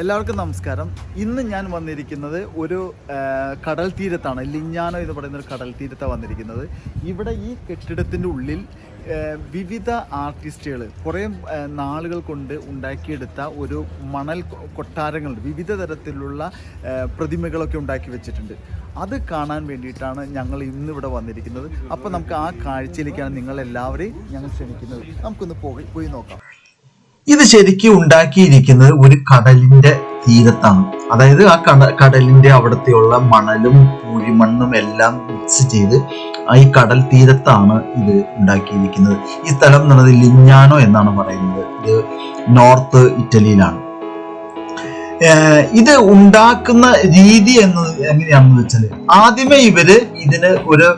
എല്ലാവർക്കും നമസ്കാരം. ഇന്ന് ഞാൻ വന്നിരിക്കുന്നത് ഒരു കടൽ തീരത്താണ്. ലിഞ്ഞാനോ എന്ന് പറയുന്ന ഒരു കടൽ തീരത്താണ് വന്നിരിക്കുന്നത്. ഇവിടെ ഈ കെട്ടിടത്തിന്റെ ഉള്ളിൽ വിവിധ ആർട്ടിസ്റ്റുകൾ കുറേ നാളുകൾ കൊണ്ട് ഉണ്ടാക്കിയെടുത്ത ഒരു മണൽ കൊട്ടാരങ്ങൾ വിവിധ തരത്തിലുള്ള പ്രതിമകളൊക്കെ ഉണ്ടാക്കി വെച്ചിട്ടുണ്ട്. അത് കാണാൻ വേണ്ടിയിട്ടാണ് ഞങ്ങൾ ഇന്ന് ഇവിടെ വന്നിരിക്കുന്നത്. അപ്പോൾ നമുക്ക് ആ കാഴ്ചയിലേക്കാണ് നിങ്ങളെല്ലാവരെയും ഞങ്ങൾ ക്ഷണിക്കുന്നത്. നമുക്കൊന്ന് പോയി പോയി നോക്കാം. ഇത് ശരിക്കും ഉണ്ടാക്കിയിരിക്കുന്നത് ഒരു കടലിന്റെ തീരത്താണ്. അതായത് ആ കട കടലിന്റെ അവിടത്തെയുള്ള മണലും പൂഴിമണ്ണും എല്ലാം മിക്സ് ചെയ്ത് ഈ കടൽ തീരത്താണ് ഇത് ഉണ്ടാക്കിയിരിക്കുന്നത്. ഈ സ്ഥലം എന്ന് പറയുന്നത് ലിഞ്ഞാനോ എന്നാണ് പറയുന്നത്. ഇത് നോർത്ത് ഇറ്റലിയിലാണ്. ഇത് ഉണ്ടാക്കുന്ന രീതി എന്ന് എങ്ങനെയാണെന്ന് വെച്ചാൽ ആദ്യമേ ഇവർ ഇതിന് ഒരു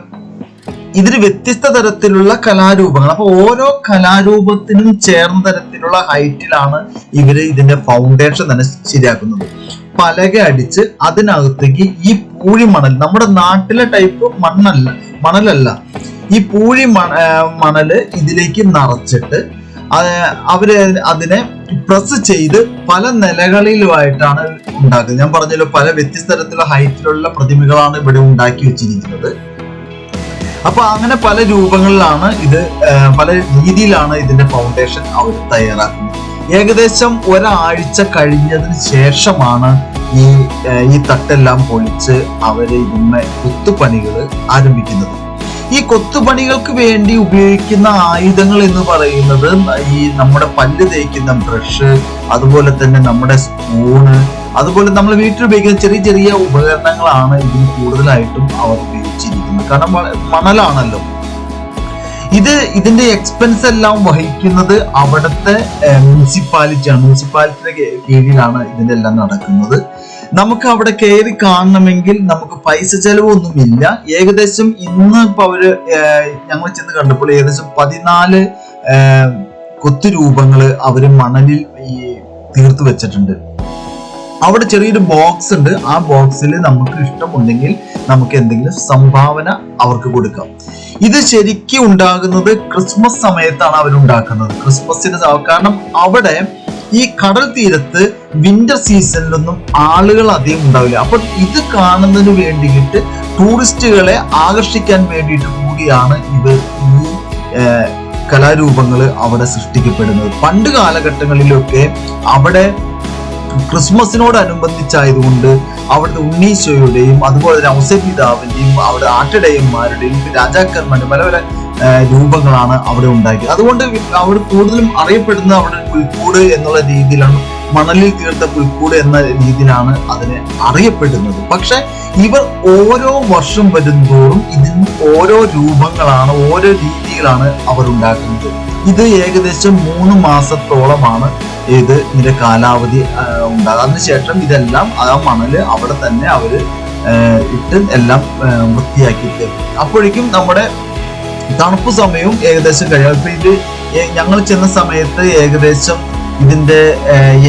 ഇതിന് വ്യത്യസ്ത തരത്തിലുള്ള കലാരൂപങ്ങൾ. അപ്പൊ ഓരോ കലാരൂപത്തിനും ചേർന്ന തരത്തിലുള്ള ഹൈറ്റിലാണ് ഇവർ ഇതിന്റെ ഫൗണ്ടേഷൻ തന്നെ ശരിയാക്കുന്നത്. പലക അടിച്ച് അതിനകത്തേക്ക് ഈ പൂഴി മണൽ നമ്മുടെ നാട്ടിലെ ടൈപ്പ് മണ്ണല്ല മണലല്ല. ഈ പൂഴി മണ മണൽ ഇതിലേക്ക് നിറച്ചിട്ട് അവർ അതിനെ പ്രസ് ചെയ്ത് പല നിലകളിലുമായിട്ടാണ് ഉണ്ടാക്കുന്നത്. ഞാൻ പറഞ്ഞല്ലോ പല വ്യത്യസ്ത തരത്തിലുള്ള ഹൈറ്റിലുള്ള പ്രതിമകളാണ് ഇവിടെ ഉണ്ടാക്കി വെച്ചിരിക്കുന്നത്. അപ്പൊ അങ്ങനെ പല രൂപങ്ങളിലാണ് ഇത് പല രീതിയിലാണ് ഇതിന്റെ ഫൗണ്ടേഷൻ അവർ തയ്യാറാക്കുന്നത്. ഏകദേശം ഒരാഴ്ച കഴിഞ്ഞതിന് ശേഷമാണ് ഈ ഈ തട്ടെല്ലാം പൊളിച്ച് അവർ ഇതിന്മേ കൊത്തുപണികൾ ആരംഭിക്കുന്നത്. ഈ കൊത്തുപണികൾക്ക് വേണ്ടി ഉപയോഗിക്കുന്ന ആയുധങ്ങൾ എന്ന് പറയുന്നത് ഈ നമ്മുടെ പല്ല് തേക്കുന്ന ബ്രഷ് അതുപോലെ തന്നെ നമ്മുടെ സ്പൂണ് അതുപോലെ നമ്മൾ വീട്ടിൽ ഉപയോഗിക്കുന്ന ചെറിയ ചെറിയ ഉപകരണങ്ങളാണ് ഇതിന് കൂടുതലായിട്ടും അവർ ഉപയോഗിച്ചിരിക്കുന്നത്. കാരണം മണലാണല്ലോ. ഇത് ഇതിന്റെ എക്സ്പെൻസ് എല്ലാം വഹിക്കുന്നത് അവിടുത്തെ മുനിസിപ്പാലിറ്റിയാണ് മുനിസിപ്പാലിറ്റിയുടെ കീഴിലാണ് ഇതിന്റെ എല്ലാം നടക്കുന്നത്. നമുക്ക് അവിടെ കയറി കാണണമെങ്കിൽ നമുക്ക് പൈസ ചെലവൊന്നുമില്ല. ഏകദേശം ഇന്ന് ഇപ്പൊ അവർ ഞങ്ങൾ ചെന്ന് കണ്ടപ്പോൾ ഏകദേശം പതിനാല് കൊത്തു കൊത്തുരൂപങ്ങൾ അവർ മണലിൽ ഈ തീർത്തു വെച്ചിട്ടുണ്ട്. അവിടെ ചെറിയൊരു ബോക്സ് ഉണ്ട്. ആ ബോക്സിൽ നമുക്ക് ഇഷ്ടമുണ്ടെങ്കിൽ നമുക്ക് എന്തെങ്കിലും സംഭാവന അവർക്ക് കൊടുക്കാം. ഇത് ശരിക്കും ഉണ്ടാകുന്നത് ക്രിസ്മസ് സമയത്താണ് അവർ ഉണ്ടാക്കുന്നത്. ക്രിസ്മസിന് കാരണം അവിടെ ഈ കടൽ തീരത്ത് വിന്റർ സീസണിലൊന്നും ആളുകൾ അധികം ഉണ്ടാവില്ല. അപ്പൊ ഇത് കാണുന്നതിന് വേണ്ടിയിട്ട് ടൂറിസ്റ്റുകളെ ആകർഷിക്കാൻ വേണ്ടിയിട്ട് കൂടിയാണ് ഇത് ഈ കലാരൂപങ്ങൾ അവിടെ സൃഷ്ടിക്കപ്പെടുന്നത്. പണ്ട് കാലഘട്ടങ്ങളിലൊക്കെ അവിടെ ക്രിസ്മസിനോടനുബന്ധിച്ചായതുകൊണ്ട് അവിടുത്തെ ഉണ്ണീശോയുടെയും അതുപോലെ തന്നെ ഔസപിതാവിന്റെയും അവിടെ ആട്ടിടയന്മാരുടെയും രാജാക്കന്മാരുടെ പല പല രൂപങ്ങളാണ് അവിടെ ഉണ്ടാക്കിയത്. അതുകൊണ്ട് അവിടെ കൂടുതലും അറിയപ്പെടുന്ന അവിടെ പുൽക്കൂട് എന്നുള്ള രീതിയിലാണ് മണലിൽ തീർത്ത പുൽക്കൂട് എന്ന രീതിയിലാണ് അതിനെ അറിയപ്പെടുന്നത്. പക്ഷെ ഇവർ ഓരോ വർഷം വരുന്തോറും ഇതിന് ഓരോ രൂപങ്ങളാണ് ഓരോ രീതികളാണ് അവർ ഉണ്ടാക്കുന്നത്. ഇത് ഏകദേശം മൂന്ന് മാസത്തോളമാണ് ഇത് ഇതിന്റെ കാലാവധി ഉണ്ടാകുക ഉണ്ടാകും അതിനുശേഷം ഇതെല്ലാം ആ മണൽ അവിടെ തന്നെ അവർ ഇട്ട് എല്ലാം വൃത്തിയാക്കി തരും അപ്പോഴേക്കും നമ്മുടെ തണുപ്പ് സമയവും ഏകദേശം കഴിയും ഇപ്പൊ ഇത് ഞങ്ങൾ ചെന്ന സമയത്ത് ഏകദേശം ഇതിന്റെ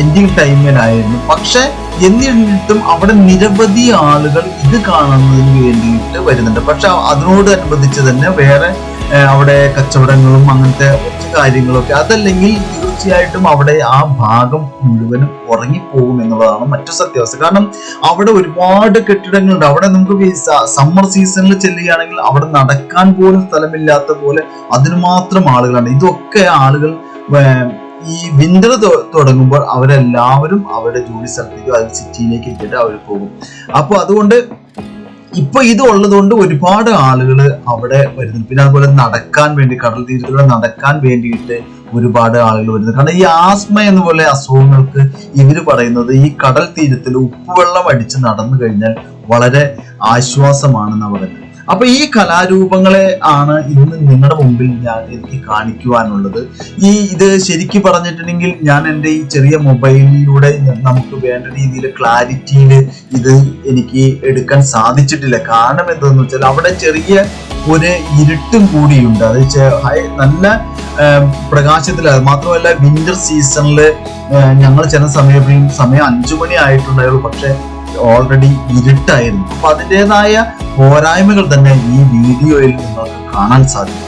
എൻഡിങ് ടൈമിലായിരുന്നു പക്ഷെ എന്നിട്ടും അവിടെ നിരവധി ആളുകൾ ഇത് കാണുന്നതിന് വേണ്ടിയിട്ട് വരുന്നുണ്ട്. പക്ഷെ അതിനോട് അനുബന്ധിച്ച് തന്നെ വേറെ അവിടെ കച്ചവടങ്ങളും അങ്ങനത്തെ കുറച്ച് കാര്യങ്ങളൊക്കെ അതല്ലെങ്കിൽ തീർച്ചയായിട്ടും അവിടെ ആ ഭാഗം മുഴുവനും ഉറങ്ങിപ്പോകും എന്നുള്ളതാണ് മറ്റു സത്യാവസ്ഥ. കാരണം അവിടെ ഒരുപാട് കെട്ടിടങ്ങളുണ്ട്. അവിടെ നമുക്ക് സമ്മർ സീസണിൽ ചെല്ലുകയാണെങ്കിൽ അവിടെ നടക്കാൻ പോലും സ്ഥലമില്ലാത്ത പോലെ അതിന് മാത്രം ആളുകളാണ്. ഇതൊക്കെ ആളുകൾ ഈ വിന്റർ തുടങ്ങുമ്പോൾ അവരെല്ലാവരും അവരുടെ ജോലി സ്ഥലത്തേക്ക് അത് സിറ്റിയിലേക്ക് എത്തിയിട്ട് അവർ പോകും. അപ്പൊ അതുകൊണ്ട് ഇപ്പൊ ഇത് ഉള്ളതുകൊണ്ട് ഒരുപാട് ആളുകൾ അവിടെ വരുന്നു പിന്നെ അതുപോലെ നടക്കാൻ വേണ്ടി കടൽ തീരത്തിലൂടെ നടക്കാൻ വേണ്ടിയിട്ട് ഒരുപാട് ആളുകൾ വരുന്നു കാരണം ഈ ആസ്മ എന്ന പോലെ അസുഖങ്ങൾക്ക് ഇവർ പറയുന്നത് ഈ കടൽ തീരത്തിൽ ഉപ്പുവെള്ളം അടിച്ച് നടന്നു കഴിഞ്ഞാൽ വളരെ ആശ്വാസമാണെന്ന് പറയുന്നത്. അപ്പൊ ഈ കലാരൂപങ്ങളെ ആണ് ഇന്ന് നിങ്ങളുടെ മുമ്പിൽ ഞാൻ എനിക്ക് കാണിക്കുവാനുള്ളത്. ഈ ഇത് ശരിക്കും പറഞ്ഞിട്ടുണ്ടെങ്കിൽ ഞാൻ എന്റെ ഈ ചെറിയ മൊബൈലിലൂടെ നമുക്ക് വേണ്ട രീതിയിൽ ക്ലാരിറ്റിയിൽ ഇത് എനിക്ക് എടുക്കാൻ സാധിച്ചിട്ടില്ല. കാരണം എന്താണെന്ന് വെച്ചാൽ അവിടെ ചെറിയ ഒരു ഇരുട്ടും കൂടിയുണ്ട്. അത് നല്ല പ്രകാശത്തിലാണ് മാത്രമല്ല വിന്റർ സീസണിൽ ഞങ്ങൾ ചെന്ന സമയം സമയം അഞ്ചു മണി ആയിട്ടുണ്ടായുള്ളൂ പക്ഷെ ഓൾറെഡി ഇരുട്ടായിരുന്നു. അപ്പൊ അതിന്റെതായ പോരായ്മകൾ തന്നെ ഈ വീഡിയോയിൽ നിങ്ങൾക്ക് കാണാൻ സാധിക്കും.